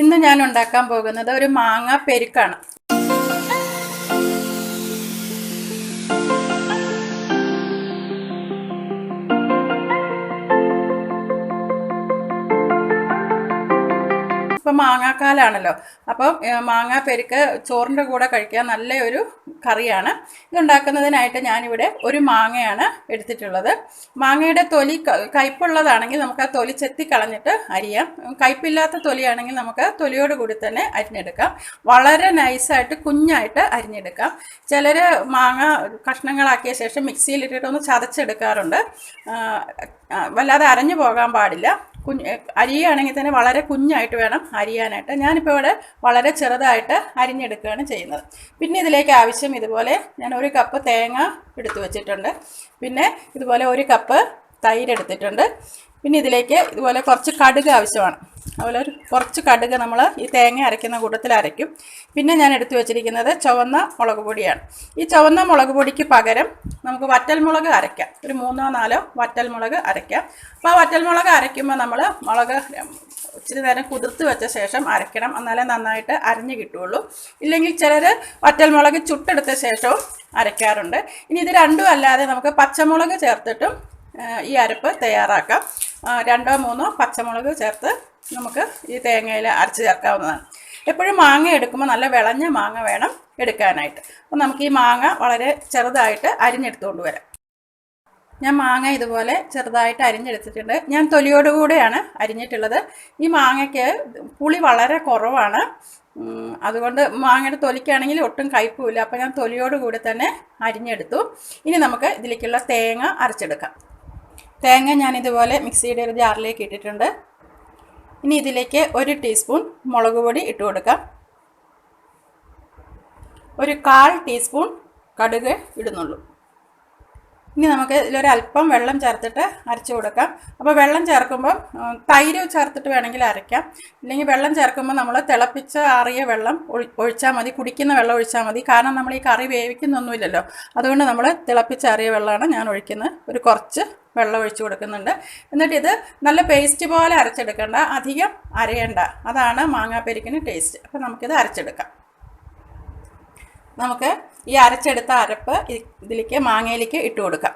ഇന്ന് ഞാൻ ഉണ്ടാക്കാൻ പോകുന്നത് ഒരു മാങ്ങ പെരുക്കാണ്. ഇപ്പം മാങ്ങാക്കാലാണല്ലോ. അപ്പം മാങ്ങ പെരുക്ക് ചോറിന്റെ കൂടെ കഴിക്കാൻ നല്ല ഒരു കറിയാണ്. ഇതുണ്ടാക്കുന്നതിനായിട്ട് ഞാനിവിടെ ഒരു മാങ്ങയാണ് എടുത്തിട്ടുള്ളത്. മാങ്ങയുടെ തൊലി കയ്പുള്ളതാണെങ്കിൽ നമുക്ക് ആ തൊലി ചെത്തി കളഞ്ഞിട്ട് അരിയാം. കയ്പില്ലാത്ത തൊലിയാണെങ്കിൽ നമുക്ക് തൊലിയോട് കൂടി തന്നെ അരിഞ്ഞെടുക്കാം. വളരെ നൈസായിട്ട് കുഞ്ഞായിട്ട് അരിഞ്ഞെടുക്കാം. ചിലർ മാങ്ങ കഷ്ണങ്ങളാക്കിയ ശേഷം മിക്സിയിലിട്ടിട്ടൊന്ന് ചതച്ചെടുക്കാറുണ്ട്. വല്ലാതെ അരഞ്ഞു പോകാൻ പാടില്ല. കുഞ്ഞ് അരിയാണെങ്കിൽ തന്നെ വളരെ കുഞ്ഞായിട്ട് വേണം അരിയാനായിട്ട്. ഞാനിപ്പോൾ ഇവിടെ വളരെ ചെറുതായിട്ട് അരിഞ്ഞെടുക്കുകയാണ് ചെയ്യുന്നത്. പിന്നെ ഇതിലേക്ക് ആവശ്യം ഇതുപോലെ ഞാൻ ഒരു കപ്പ് തേങ്ങ എടുത്തു വച്ചിട്ടുണ്ട്. പിന്നെ ഇതുപോലെ ഒരു കപ്പ് തൈരെടുത്തിട്ടുണ്ട് പിന്നെ ഇതിലേക്ക് ഇതുപോലെ കുറച്ച് കടുക് ആവശ്യമാണ്. അതുപോലെ ഒരു കുറച്ച് കടുക് നമ്മൾ ഈ തേങ്ങ അരയ്ക്കുന്ന കൂട്ടത്തിൽ അരയ്ക്കും. പിന്നെ ഞാൻ എടുത്തു വെച്ചിരിക്കുന്നത് ചുവന്ന മുളക് പൊടിയാണ്. ഈ ചുവന്ന മുളക് പൊടിക്ക് പകരം നമുക്ക് വറ്റൽമുളക് അരയ്ക്കാം. ഒരു മൂന്നോ നാലോ വറ്റൽമുളക് അരയ്ക്കാം. അപ്പോൾ ആ വറ്റൽമുളക് അരയ്ക്കുമ്പോൾ നമ്മൾ മുളക് ഇച്ചിരി നേരം കുതിർത്ത് വെച്ച ശേഷം അരയ്ക്കണം. എന്നാലേ നന്നായിട്ട് അരഞ്ഞു കിട്ടുള്ളൂ. ഇല്ലെങ്കിൽ ചിലർ വറ്റൽമുളക് ചുട്ടെടുത്ത ശേഷവും അരയ്ക്കാറുണ്ട്. ഇനി ഇത് രണ്ടും അല്ലാതെ നമുക്ക് പച്ചമുളക് ചേർത്തിട്ടും ഈ അരപ്പ് തയ്യാറാക്കാം. രണ്ടോ മൂന്നോ പച്ചമുളക് ചേർത്ത് നമുക്ക് ഈ തേങ്ങയിൽ അരച്ച് ചേർക്കാവുന്നതാണ്. എപ്പോഴും മാങ്ങ എടുക്കുമ്പോൾ നല്ല വിളഞ്ഞ മാങ്ങ വേണം എടുക്കാനായിട്ട്. അപ്പോൾ നമുക്ക് ഈ മാങ്ങ വളരെ ചെറുതായിട്ട് അരിഞ്ഞെടുത്തുകൊണ്ട് വരാം. ഞാൻ മാങ്ങ ഇതുപോലെ ചെറുതായിട്ട് അരിഞ്ഞെടുത്തിട്ടുണ്ട്. ഞാൻ തൊലിയോടുകൂടെയാണ് അരിഞ്ഞിട്ടുള്ളത്. ഈ മാങ്ങയ്ക്ക് പുളി വളരെ കുറവാണ്. അതുകൊണ്ട് മാങ്ങയുടെ തൊലിക്കാണെങ്കിൽ ഒട്ടും കയ്പുമില്ല അപ്പോൾ ഞാൻ തൊലിയോടുകൂടി തന്നെ അരിഞ്ഞെടുത്തു. ഇനി നമുക്ക് ഇതിലേക്കുള്ള തേങ്ങ അരച്ചെടുക്കാം. തേങ്ങ ഞാൻ ഇതുപോലെ മിക്സിയുടെ ഒരു ജാറിലേക്ക് ഇട്ടിട്ടുണ്ട്. ഇനി ഇതിലേക്ക് ഒരു ടീസ്പൂൺ മുളക് പൊടി ഇട്ട് കൊടുക്കാം. ഒരു കാൽ ടീസ്പൂൺ കടുക് ഇടുന്നുള്ളൂ. ഇനി നമുക്ക് ഇതിലൊരല്പം വെള്ളം ചേർത്തിട്ട് അരച്ചു കൊടുക്കാം. അപ്പോൾ വെള്ളം ചേർക്കുമ്പോൾ തൈര് ചേർത്തിട്ട് വേണമെങ്കിൽ അരയ്ക്കാം. ഇല്ലെങ്കിൽ വെള്ളം ചേർക്കുമ്പോൾ നമ്മൾ തിളപ്പിച്ച ആറിയ വെള്ളം ഒഴി- ഒഴിച്ചാൽ മതി. കുടിക്കുന്ന വെള്ളം ഒഴിച്ചാൽ മതി. കാരണം നമ്മൾ ഈ കറി വേവിക്കുന്നൊന്നുമില്ലല്ലോ. അതുകൊണ്ട് നമ്മൾ തിളപ്പിച്ചാറിയ വെള്ളമാണ് ഞാൻ ഒഴിക്കുന്നത്. ഒരു കുറച്ച് വെള്ളം ഒഴിച്ചു കൊടുക്കുന്നുണ്ട്. എന്നിട്ട് ഇത് നല്ല പേസ്റ്റ് പോലെ അരച്ചെടുക്കേണ്ട. അധികം അരയേണ്ട. അതാണ് മാങ്ങാപ്പരിക്കിന് ടേസ്റ്റ്. അപ്പോൾ നമുക്കിത് അരച്ചെടുക്കാം. നമുക്ക് ഈ അരച്ചെടുത്ത അരപ്പ് ഇതിലേക്ക് മാങ്ങയിലേക്ക് ഇട്ട് കൊടുക്കാം.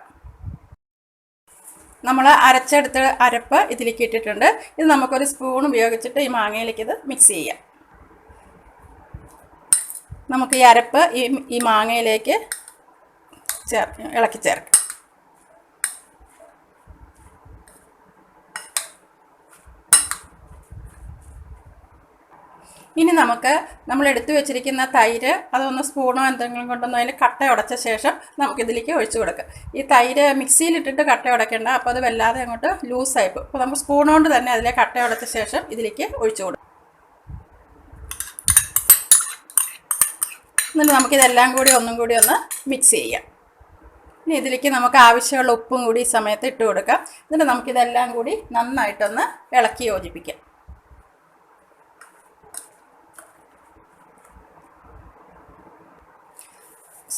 നമ്മൾ അരച്ചെടുത്ത അരപ്പ് ഇതിലേക്ക് ഇട്ടിട്ടുണ്ട്. ഇത് നമുക്കൊരു സ്പൂൺ ഉപയോഗിച്ചിട്ട് ഈ മാങ്ങയിലേക്ക് ഇത് മിക്സ് ചെയ്യാം. നമുക്ക് ഈ അരപ്പ് ഈ ഈ മാങ്ങയിലേക്ക് ചേർ ഇളക്കി ചേർക്കാം. ഇനി നമുക്ക് നമ്മൾ എടുത്തു വെച്ചിരിക്കുന്ന തൈര് അതൊന്ന് സ്പൂണോ എന്തെങ്കിലും കൊണ്ടൊന്ന് അതിൽ കട്ട ഉടച്ച ശേഷം നമുക്കിതിലേക്ക് ഒഴിച്ചു കൊടുക്കാം. ഈ തൈര് മിക്സിയിലിട്ടിട്ട് കട്ട ഉടയ്ക്കേണ്ട. അപ്പോൾ അത് വല്ലാതെ അങ്ങോട്ട് ലൂസായി പോകും. അപ്പോൾ നമുക്ക് സ്പൂൺ കൊണ്ട് തന്നെ അതിലെ കട്ട ഉടച്ച ശേഷം ഇതിലേക്ക് ഒഴിച്ചു കൊടുക്കും. എന്നിട്ട് നമുക്കിതെല്ലാം കൂടി ഒന്നും കൂടി ഒന്ന് മിക്സ് ചെയ്യാം. ഇനി ഇതിലേക്ക് നമുക്ക് ആവശ്യമുള്ള ഉപ്പും കൂടി ഈ സമയത്ത് ഇട്ട് കൊടുക്കാം. എന്നിട്ട് നമുക്കിതെല്ലാം കൂടി നന്നായിട്ടൊന്ന് ഇളക്കി യോജിപ്പിക്കാം.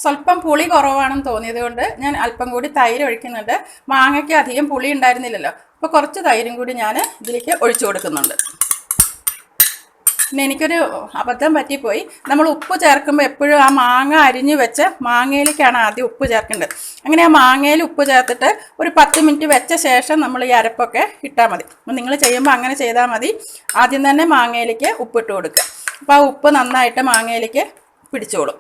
സ്വല്പം പുളി കുറവാണെന്ന് തോന്നിയത് കൊണ്ട് ഞാൻ അല്പം കൂടി തൈര് ഒഴിക്കുന്നുണ്ട്. മാങ്ങയ്ക്ക് അധികം പുളി ഉണ്ടായിരുന്നില്ലല്ലോ. അപ്പോൾ കുറച്ച് തൈരും കൂടി ഞാൻ ഇതിലേക്ക് ഒഴിച്ചു കൊടുക്കുന്നുണ്ട്. പിന്നെ എനിക്കൊരു അബദ്ധം പറ്റിപ്പോയി. നമ്മൾ ഉപ്പ് ചേർക്കുമ്പോൾ എപ്പോഴും ആ മാങ്ങ അരിഞ്ഞു വെച്ച് മാങ്ങയിലേക്കാണ് ആദ്യം ഉപ്പ് ചേർക്കേണ്ടത്. അങ്ങനെ ആ മാങ്ങയിൽ ഉപ്പ് ചേർത്തിട്ട് ഒരു പത്ത് മിനിറ്റ് വെച്ച ശേഷം നമ്മൾ ഈ അരപ്പൊക്കെ ഇട്ടാൽ മതി. അപ്പം നിങ്ങൾ ചെയ്യുമ്പോൾ അങ്ങനെ ചെയ്താൽ മതി. ആദ്യം തന്നെ മാങ്ങയിലേക്ക് ഉപ്പിട്ട് കൊടുക്കുക. അപ്പോൾ ആ ഉപ്പ് നന്നായിട്ട് മാങ്ങയിലേക്ക് പിടിച്ചോളും.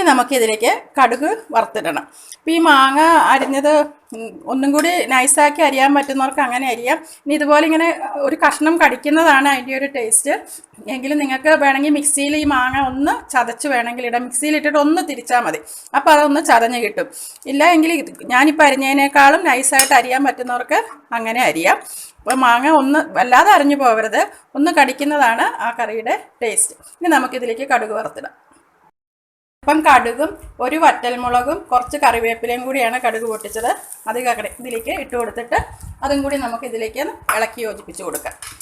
ഇനി നമുക്കിതിലേക്ക് കടുക് വറുത്തിടണം. അപ്പോൾ ഈ മാങ്ങ അരിഞ്ഞത് ഒന്നും കൂടി നൈസാക്കി അരിയാൻ പറ്റുന്നവർക്ക് അങ്ങനെ അരിയാം. ഇനി ഇതുപോലെ ഇങ്ങനെ ഒരു കഷ്ണം കടിക്കുന്നതാണ് അതിന്റെ ഒരു ടേസ്റ്റ്. എങ്കിലും നിങ്ങൾക്ക് വേണമെങ്കിൽ മിക്സിയിൽ ഈ മാങ്ങ ഒന്ന് ചതച്ച് വേണമെങ്കിൽ ഇടാം. മിക്സിയിൽ ഇട്ടിട്ട് ഒന്ന് തിരിച്ചാൽ മതി. അപ്പോൾ അതൊന്ന് ചതഞ്ഞ് കിട്ടും. ഇല്ല എങ്കിൽ ഞാനിപ്പോൾ അരിഞ്ഞതിനേക്കാളും നൈസായിട്ട് അരിയാൻ പറ്റുന്നവർക്ക് അങ്ങനെ അരിയാം. അപ്പോൾ മാങ്ങ ഒന്ന് വല്ലാതെ അരിഞ്ഞു പോകരുത്. ഒന്ന് കടിക്കുന്നതാണ് ആ കറിയുടെ ടേസ്റ്റ്. ഇനി നമുക്കിതിലേക്ക് കടുക് വറുത്തിടാം. ഇപ്പം കടുകും ഒരു വറ്റൽമുളകും കുറച്ച് കറിവേപ്പിലയും കൂടിയാണ് കടുക് പൊട്ടിച്ചത്. അത് ഇതിലേക്ക് ഇട്ട് കൊടുത്തിട്ട് അതും കൂടി നമുക്ക് ഇതിലേക്ക് ഇളക്കി യോജിപ്പിച്ച് കൊടുക്കാം. അപ്പം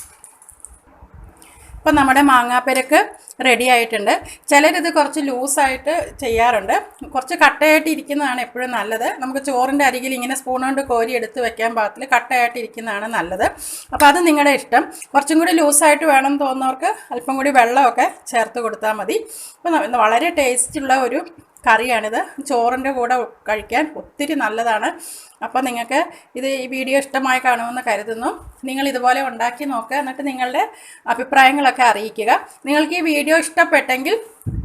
അപ്പം നമ്മുടെ മാങ്ങാപ്പരക്ക് റെഡി ആയിട്ടുണ്ട്. ചിലരിത് കുറച്ച് ലൂസായിട്ട് ചെയ്യാറുണ്ട്. കുറച്ച് കട്ടയായിട്ട് ഇരിക്കുന്നതാണ് എപ്പോഴും നല്ലത്. നമുക്ക് ചോറിന്റെ അരികിൽ ഇങ്ങനെ സ്പൂൺ കൊണ്ട് കോരി എടുത്ത് വെക്കാൻ പാകത്തിൽ കട്ടയായിട്ട് ഇരിക്കുന്നതാണ് നല്ലത്. അപ്പോൾ അത് നിങ്ങളുടെ ഇഷ്ടം. കുറച്ചും കൂടി ലൂസായിട്ട് വേണം തോന്നുന്നവർക്ക് അല്പം കൂടി വെള്ളമൊക്കെ ചേർത്ത് കൊടുത്താൽ മതി. അപ്പോൾ വളരെ ടേസ്റ്റുള്ള ഒരു കറിയാണിത്. ചോറിന്റെ കൂടെ കഴിക്കാൻ ഒത്തിരി നല്ലതാണ്. അപ്പോൾ നിങ്ങൾക്ക് ഇത് ഈ വീഡിയോ ഇഷ്ടമായി കാണുമെന്ന് കരുതുന്നു. നിങ്ങൾ ഇതുപോലെ ഉണ്ടാക്കി നോക്കുക എന്നിട്ട് നിങ്ങളുടെ അഭിപ്രായങ്ങളൊക്കെ അറിയിക്കുക. നിങ്ങൾക്ക് ഈ വീഡിയോ ഇഷ്ടപ്പെട്ടെങ്കിൽ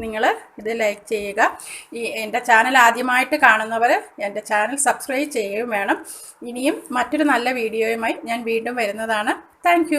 നിങ്ങൾ ഇത് ലൈക്ക് ചെയ്യുക. ഈ എന്റെ ചാനൽ ആദ്യമായിട്ട് കാണുന്നവർ എന്റെ ചാനൽ സബ്സ്ക്രൈബ് ചെയ്യുകയും വേണം. ഇനിയും മറ്റൊരു നല്ല വീഡിയോയുമായി ഞാൻ വീണ്ടും വരുന്നതാണ്. താങ്ക്